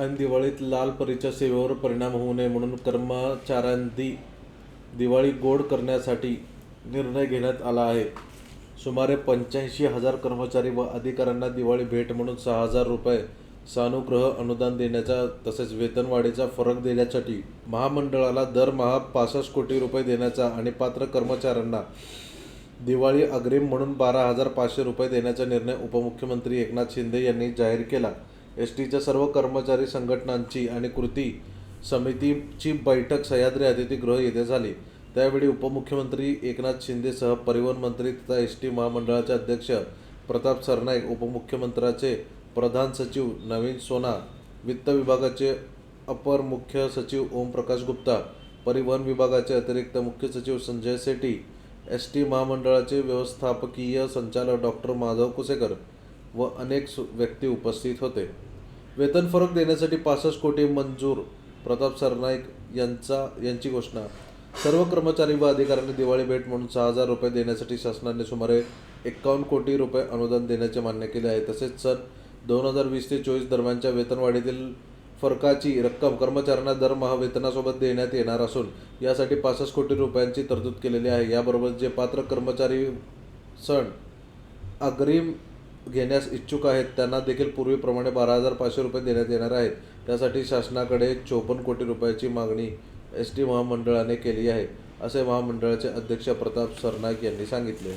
आणि दिवाळीत लाल परीच्या सेवेवर परिणाम होऊ नये म्हणून कर्मचाऱ्यांनी दिवाळी गोड करण्यासाठी निर्णय घेण्यात आला आहे. सुमारे पंच्याऐंशी हजार कर्मचारी व अधिकाऱ्यांना दिवाळी भेट म्हणून सहा हजार रुपये सानुग्रह अनुदान देण्याचा तसेच वेतनवाढीचा फरक देण्यासाठी महामंडळाला दरमहा पासष्ट कोटी रुपये देण्याचा आणि पात्र कर्मचाऱ्यांना दिवाळी अग्रिम म्हणून बारा हजार पाचशे रुपये देण्याचा निर्णय उपमुख्यमंत्री एकनाथ शिंदे यांनी जाहीर केला. एस टीच्या सर्व कर्मचारी संघटनांची आणि कृती समितीची बैठक सह्याद्री अतिथीगृह येथे झाली. त्यावेळी उपमुख्यमंत्री एकनाथ शिंदेसह परिवहन मंत्री तथा एस टी महामंडळाचे अध्यक्ष प्रताप सरनाईक उपमुख्यमंत्र्याचे प्रधान सचिव नवीन सोना वित्त विभागाचे अपर मुख्य सचिव ओमप्रकाश गुप्ता परिवहन विभागाचे अतिरिक्त मुख्य सचिव संजय सेठी एस टी महामंडळाचे व्यवस्थापकीय संचालक डॉक्टर माधव कुसेकर व अनेक सु- व्यक्ती उपस्थित होते. वेतन फरक देण्यासाठी पासष्ट कोटी मंजूर प्रताप सरनाईक यांचा यांची घोषणा. सर्व कर्मचारी व अधिकाऱ्यांनी दिवाळी भेट म्हणून सहा हजार रुपये देण्यासाठी शासनाने सुमारे एक्कावन्न कोटी रुपये अनुदान देण्याचे मान्य केले आहे. तसेच सन दोन हजार वीस ते चोवीस दरम्यानच्या वेतनवाढीतील फरकाची रक्कम कर्मचाऱ्यांना दरमहा वेतनासोबत देण्यात येणार असून यासाठी पासष्ट कोटी रुपयांची तरतूद केलेली आहे. याबरोबर जे पात्र कर्मचारी सण अग्रिम घेण्यास इच्छुक आहेत. त्यांना देखील पूर्वीप्रमाणे बारा हजार पाचशे रुपये देण्यात येणार आहेत. त्यासाठी शासनाकडे चोपन्न कोटी रुपयाची मागणी एस टी महामंडळाने केली आहे असे महामंडळाचे अध्यक्ष प्रताप सरनाईक यांनी सांगितले.